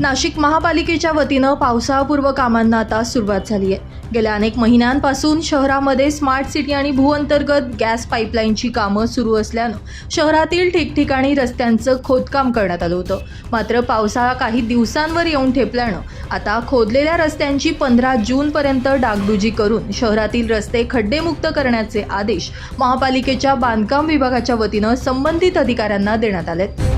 नाशिक महापालिकेच्या वतीनं पावसाळापूर्व कामांना आता सुरुवात झाली आहे. गेल्या अनेक महिन्यांपासून शहरामध्ये स्मार्ट सिटी आणि भूअंतर्गत गॅस पाईपलाईनची कामं सुरू असल्यानं शहरातील ठिकठिकाणी रस्त्यांचं खोदकाम करण्यात आलं होतं. मात्र पावसाळा काही दिवसांवर येऊन ठेपल्यानं आता खोदलेल्या रस्त्यांची पंधरा जूनपर्यंत डागडुजी करून शहरातील रस्ते खड्डेमुक्त करण्याचे आदेश महापालिकेच्या बांधकाम विभागाच्या वतीनं संबंधित अधिकाऱ्यांना देण्यात आलेत.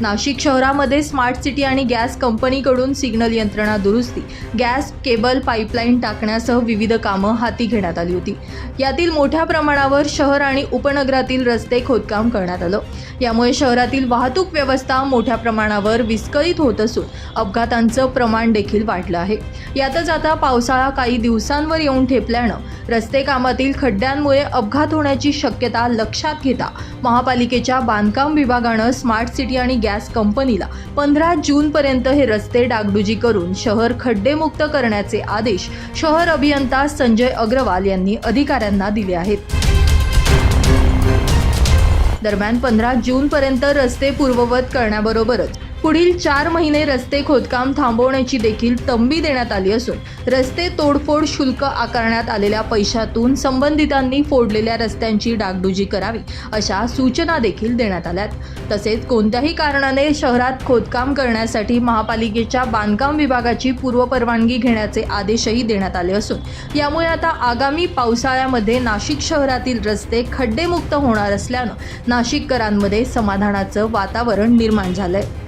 नाशिक शहरामध्ये स्मार्ट सिटी आणि गॅस कंपनीकडून सिग्नल यंत्रणा दुरुस्ती गॅस केबल पाईपलाईन टाकण्यासह विविध कामं हाती घेण्यात आली होती. यातील मोठ्या प्रमाणावर शहर आणि उपनगरातील रस्ते खोदकाम करण्यात आलं. यामुळे शहरातील वाहतूक व्यवस्था मोठ्या प्रमाणावर विस्कळीत होत असून अपघातांचं प्रमाण देखील वाढलं आहे. यातच आता पावसाळा काही दिवसांवर येऊन ठेपल्यानं रस्ते कामातील खड्ड्यांमुळे अपघात होण्याची शक्यता लक्षात घेता महापालिकेच्या बांधकाम विभागानं स्मार्ट सिटी आणि गॅस कंपनीला पंधरा जूनपर्यंत हे रस्ते डागडुजी करून शहर खड्डेमुक्त करण्याचे आदेश शहर अभियंता संजय अग्रवाल यांनी अधिकाऱ्यांना दिले आहेत. दरम्यान पंधरा जूनपर्यंत रस्ते पूर्ववत करण्याबरोबरच पुढील चार महिने रस्ते खोदकाम थांबवण्याची देखील तंबी देण्यात आली असून रस्ते तोडफोड शुल्क आकारण्यात आलेल्या पैशातून संबंधितांनी फोडलेल्या रस्त्यांची डागडुजी करावी अशा सूचना देखील देण्यात आल्यात. तसेच कोणत्याही कारणाने शहरात खोदकाम करण्यासाठी महापालिकेच्या बांधकाम विभागाची पूर्वपरवानगी घेण्याचे आदेशही देण्यात आले असून यामुळे आता आगामी पावसाळ्यामध्ये नाशिक शहरातील रस्ते खड्डेमुक्त होणार असल्यानं नाशिककरांमध्ये समाधानाचं वातावरण निर्माण झालंय.